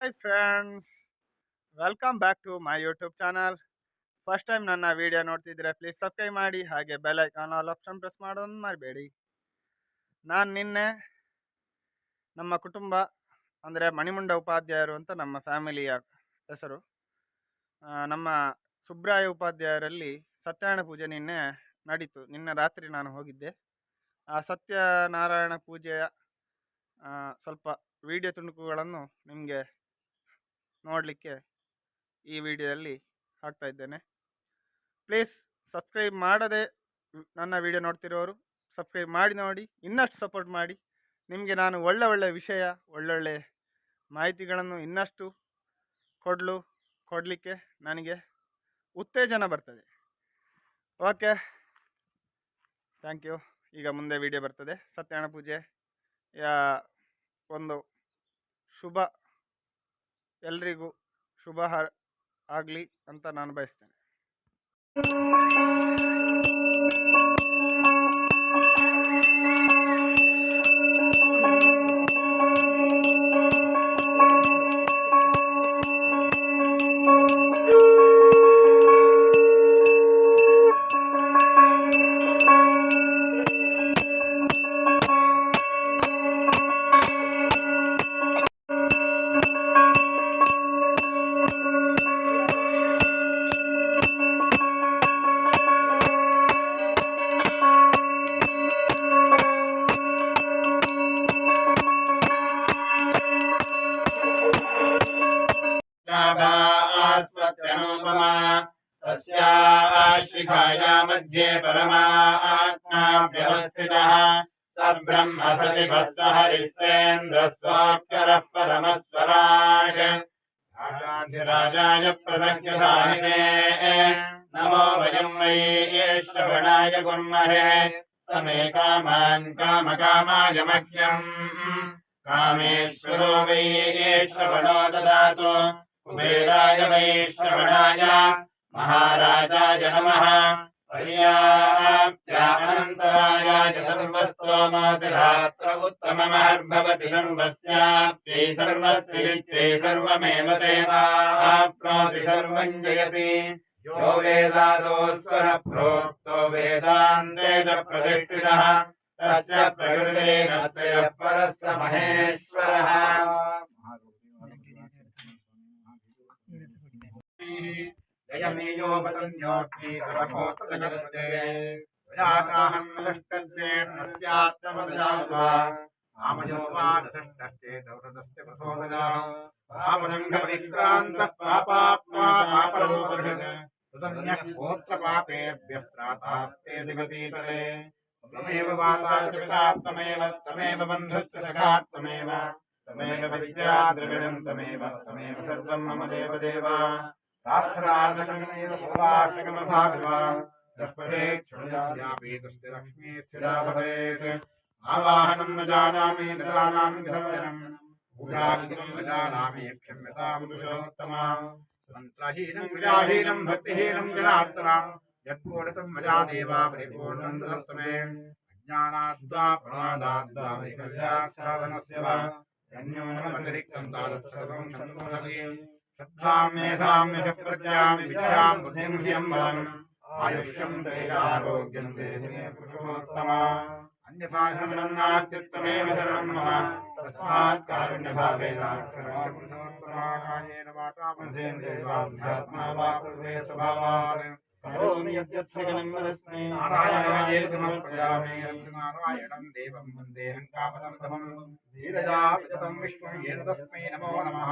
Hi friends welcome back to my YouTube channel first time ನನ್ನ video ನೋಡ್ತಿದ್ರೆ please subscribe ಮಾಡಿ, ಹಾಗೆ bell icon all option press ಮಾಡೋದನ್ನು ಮಾಡಬೇಡಿ ನಾನು ನಿನ್ನೆ ನಮ್ಮ ಕುಟುಂಬ, ಅಂದರೆ ಮಣಿಮುಂಡ ಉಪಾಧ್ಯಾಯರು ಅಂತ ನಮ್ಮ ಫ್ಯಾಮಿಲಿಯ ಹೆಸರು ನಮ್ಮ ಸುಬ್ರಾಯ ಉಪಾಧ್ಯಾಯರಲ್ಲಿ ಸತ್ಯನಾರಾಯಣ ಪೂಜೆ ನಿನ್ನೆ ನಡೀತು. ನಿನ್ನೆ ರಾತ್ರಿ ನಾನು ಹೋಗಿದ್ದೆ. ಆ ಸತ್ಯನಾರಾಯಣ ಪೂಜೆಯ ಸ್ವಲ್ಪ ವಿಡಿಯೋ ತುಣುಕುಗಳನ್ನು ನಿಮಗೆ ನೋಡಲಿಕ್ಕೆ ಈ ವಿಡಿಯೋದಲ್ಲಿ ಹಾಕ್ತಾ ಇದ್ದೇನೆ. ಪ್ಲೀಸ್ ಸಬ್ಸ್ಕ್ರೈಬ್ ಮಾಡದೆ ನನ್ನ ವಿಡಿಯೋ ನೋಡ್ತಿರೋರು, ಸಬ್ಸ್ಕ್ರೈಬ್ ಮಾಡಿ ನೋಡಿ, ಇನ್ನಷ್ಟು ಸಪೋರ್ಟ್ ಮಾಡಿ. ನಿಮಗೆ ನಾನು ಒಳ್ಳೆ ಒಳ್ಳೆ ವಿಷಯ ಒಳ್ಳೊಳ್ಳೆ ಮಾಹಿತಿಗಳನ್ನು ಇನ್ನಷ್ಟು ಕೊಡಲು, ಕೊಡಲಿಕ್ಕೆ ನನಗೆ ಉತ್ತೇಜನ ಬರ್ತದೆ. ಓಕೆ. Thank you. ಈಗ ಮುಂದೆ ವಿಡಿಯೋ ಬರ್ತದೆ. ಸತ್ಯನಾರಾಯಣ ಪೂಜೆ ಒಂದು ಶುಭ ಎಲ್ರಿಗೂ ಶುಭ ಆಗಲಿ ಅಂತ ನಾನು ಬಯಸ್ತೇನೆ. तस्याश्रिखाया मध्ये परमात्मा व्यवस्थितः। स ब्रह्म सचिवः स हरिस्सेन्द्रः स्वाक्षरः परमस्वराट् राजाधिराजाय प्रसख्यसाहिने नमो वयं वै श्रवणाय कुर्महे स मे कामान् कामकामाय मह्यम्। कामेश्वरो वै श्रवणो ददातु। कुबेराय वै श्रवणाय महाराजाय नमः। पर्याप्त्या अनन्तराय च सर्वस्तोमातिरात्र सर्वमेव सर्वम् जयति यो वेदादो स्वरः प्रोक्तो वेदान्ते च प्रतिष्ठितः। तस्य परः स महेश्वरः। जयमेयो वदन्योऽस्मि सर्वभूत्र जगते प्रजाताहं आमयो वा नष्टस्ते दौरदस्य प्रसोदजा पापसङ्घपरिक्रान्तः पापात्मा पापरूपधृत् सुतन्यः गोत्रपापेभ्यस्त्रातास्ते दिगतीतले त्वमेव माता च पिता त्वमेव त्वमेव बन्धुश्च सखा त्वमेव त्वमेव विद्या द्रविणं त्वमेव त्वमेव सर्वं मम देवदेव। लक्ष्मी स्थिरा भवेत् आवाहनं न जानामि न जानामि धर्मजनम्। पूजाविधिं न जानामि क्षम्यतां पुरुषोत्तमा मन्त्रहीनं विजाहीनं भक्तिहीनं जनार्दना। यत्पूर्णतं मया देवा परिपूर्णं दर्शमे अज्ञानाद्वा, प्रमादाद्वा, वैकल्याच्छादनस्य वा। यन्योनमतिरिक्तं तादत् सर्वं सन्मुदति श्रद्धां मेधां यशः प्रज्ञां विद्यां बुद्धिं ह्रियं बलम् आयुष्यं तेजारोग्यं देहि मे पुरुषोत्तमा अन्यथा शरणं नास्त्युत्तमेव शरणं मम तस्मात् कारुण्यभावेन पुरुषोत्तमाकायेन वाचा पंसेन्द्रियवाध्यात्मा वा पूर्वे स्वभावात् करोमि यद्यत् सकलं वरस्मै नारायणाय समर्पयामि नारायणं देवं वन्देऽहं कामदं धीरजा विततं विश्वं येन तस्मै नमो नमः